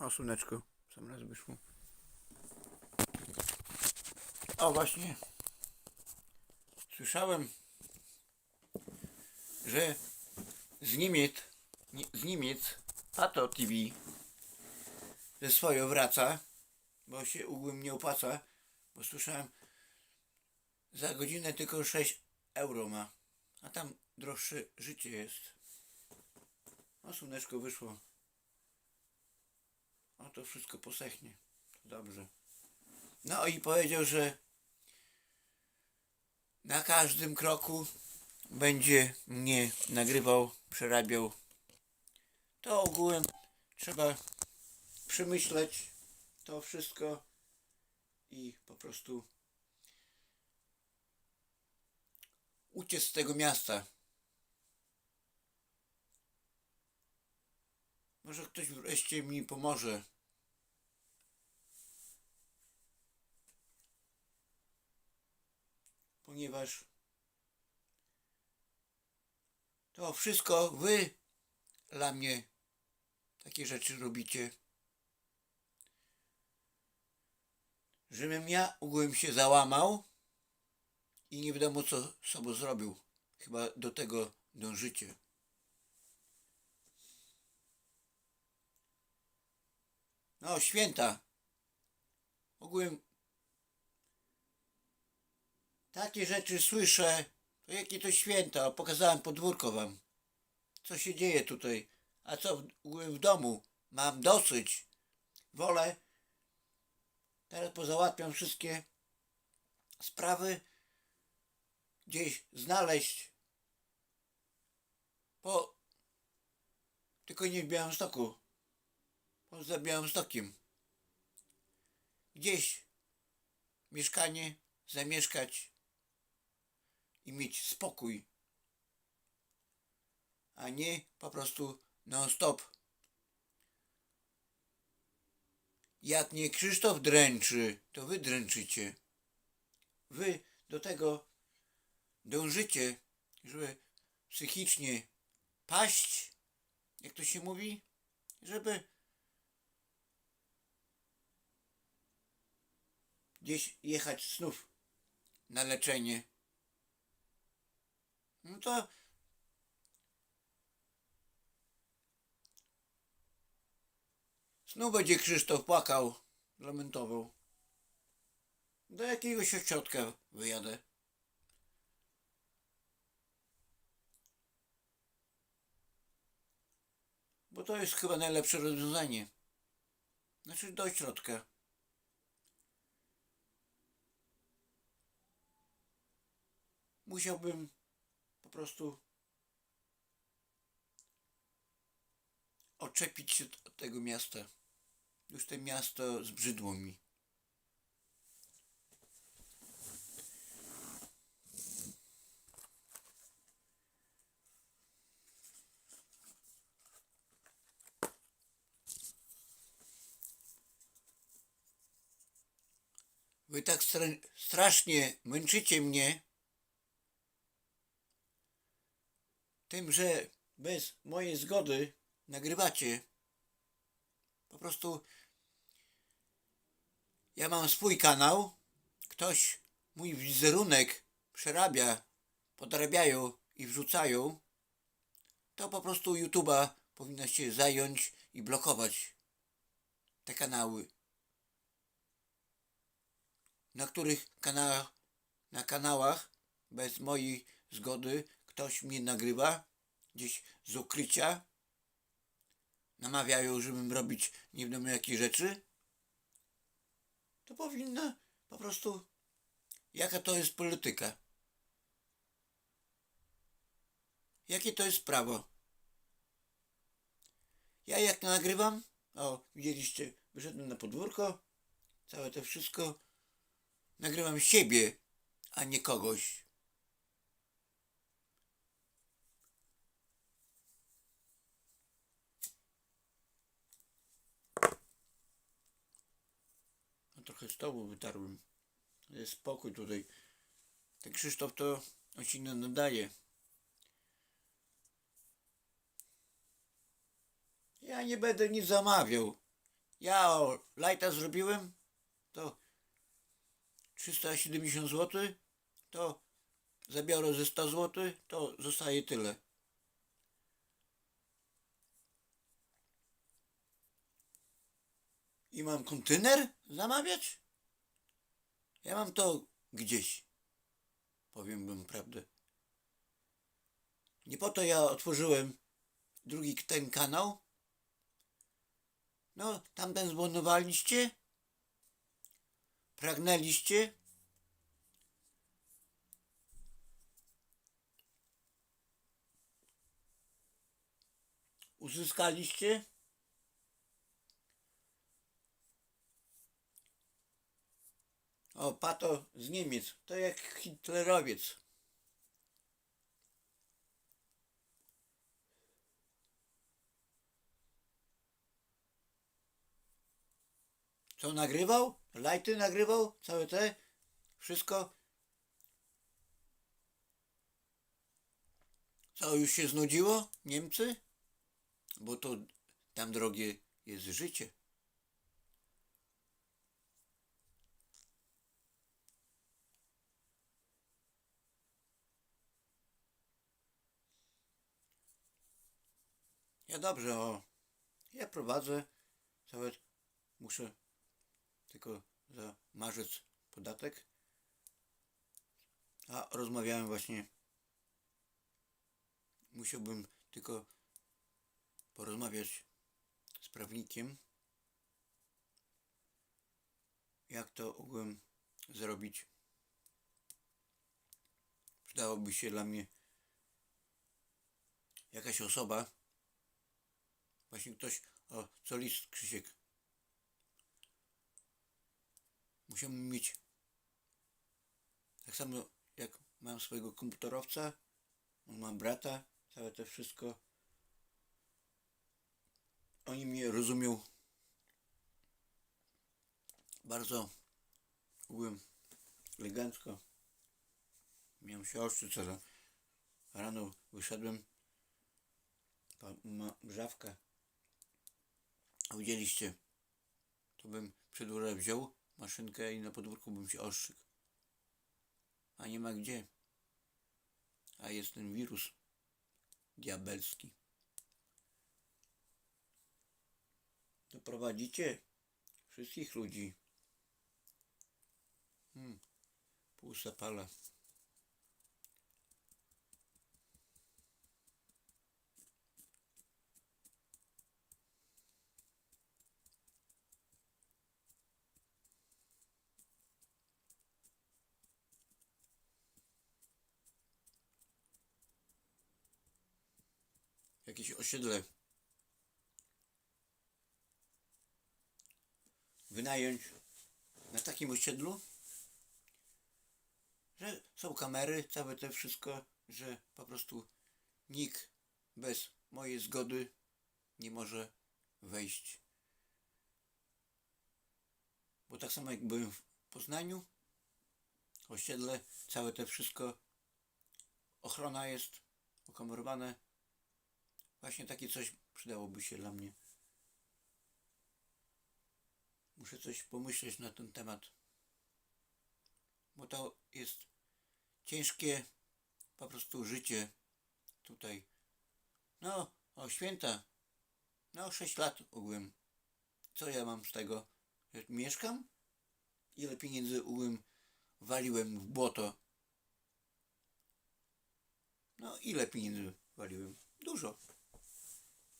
O, słoneczko. Sam raz wyszło. O, właśnie. Słyszałem, że z Niemiec, nie- z Niemiec Pato TV ze swoją wraca, bo się ugłym nie opłaca, bo słyszałem, za godzinę tylko 6 euro ma, a tam droższe życie jest. O, słoneczko wyszło. O, to wszystko posechnie. To dobrze. No i powiedział, że na każdym kroku będzie mnie nagrywał, przerabiał. To ogółem trzeba przemyśleć to wszystko i po prostu uciec z tego miasta. Może ktoś wreszcie mi pomoże. Ponieważ to wszystko wy dla mnie takie rzeczy robicie. Żebym ja ogółem się załamał i nie wiadomo co sobą zrobił. Chyba do tego dążycie. No, święta. Ogółem takie rzeczy słyszę. To jakie to święta? Pokazałem podwórko wam. Co się dzieje tutaj? A co w, w domu? Mam dosyć. Wolę. Teraz pozałatwiam wszystkie sprawy. Gdzieś znaleźć. Po... Tylko nie w Białymstoku poza Białymstokiem. Gdzieś mieszkanie zamieszkać i mieć spokój, a nie po prostu non stop. Jak nie Krzysztof dręczy, to wy dręczycie. Wy do tego dążycie, żeby psychicznie paść, jak to się mówi, żeby gdzieś jechać znów na leczenie. No to znów będzie Krzysztof płakał, lamentował. Do jakiegoś ośrodka wyjadę. Bo to jest chyba najlepsze rozwiązanie. Znaczy do ośrodka. Musiałbym po prostu oczepić się od tego miasta. Już to miasto zbrzydło mi. Wy tak stra- strasznie męczycie mnie, tym, że bez mojej zgody nagrywacie. Po prostu ja mam swój kanał, ktoś mój wizerunek przerabia, podrabiają i wrzucają, to po prostu YouTube'a powinna się zająć i blokować te kanały. Na których kanałach, na kanałach bez mojej zgody ktoś mnie nagrywa gdzieś z ukrycia, namawiają, żebym robić nie wiadomo jakie rzeczy, to powinna po prostu, jaka to jest polityka. Jakie to jest prawo. Ja jak nagrywam, o widzieliście, wyszedłem na podwórko, całe to wszystko, nagrywam siebie, a nie kogoś. Trochę stołu wytarłem. Jest spokój tutaj. Ten Krzysztof to on się nadaje. Ja nie będę nic zamawiał. Ja o lajta zrobiłem, to 370 zł, to zabiorę ze 100 zł, to zostaje tyle. I mam kontener zamawiać? Ja mam to gdzieś. Powiem wam prawdę. Nie po to ja otworzyłem drugi ten kanał. No, tamten zbudowaliście. Pragnęliście. Uzyskaliście. O, pato z Niemiec. To jak hitlerowiec. Co nagrywał? Lajty nagrywał? Całe te? Wszystko? Co, już się znudziło? Niemcy? Bo to tam drogie jest życie. Ja dobrze, o. Ja prowadzę. Całe muszę tylko za marzec podatek. A rozmawiałem właśnie. Musiałbym tylko porozmawiać z prawnikiem. Jak to ogółem zrobić? Przydałoby się dla mnie jakaś osoba. Właśnie ktoś. O, co list Krzysiek. Musiałbym mieć tak samo jak mam swojego komputerowca, on ma brata, całe to wszystko. Oni mnie rozumią bardzo byłem elegancko. Miałem się oszczy, co za rano wyszedłem. Pan ma brzawkę. A widzieliście, to bym przed górę wziął maszynkę i na podwórku bym się oszczykł. A nie ma gdzie. A jest ten wirus diabelski. Doprowadzicie wszystkich ludzi. Hmm. Pół zapala. Jakieś osiedle wynająć na takim osiedlu, że są kamery, całe to wszystko, że po prostu nikt bez mojej zgody nie może wejść. Bo tak samo jak byłem w Poznaniu, osiedle, całe to wszystko, ochrona jest okamerowane. Właśnie takie coś przydałoby się dla mnie. Muszę coś pomyśleć na ten temat. Bo to jest ciężkie po prostu życie tutaj. No, o święta. No, 6 lat ogółem. Co ja mam z tego? Że mieszkam? Ile pieniędzy ogółem waliłem w błoto? No, ile pieniędzy waliłem? Dużo.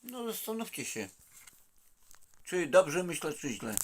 No, zastanówcie się. Czy dobrze myślę, czy źle.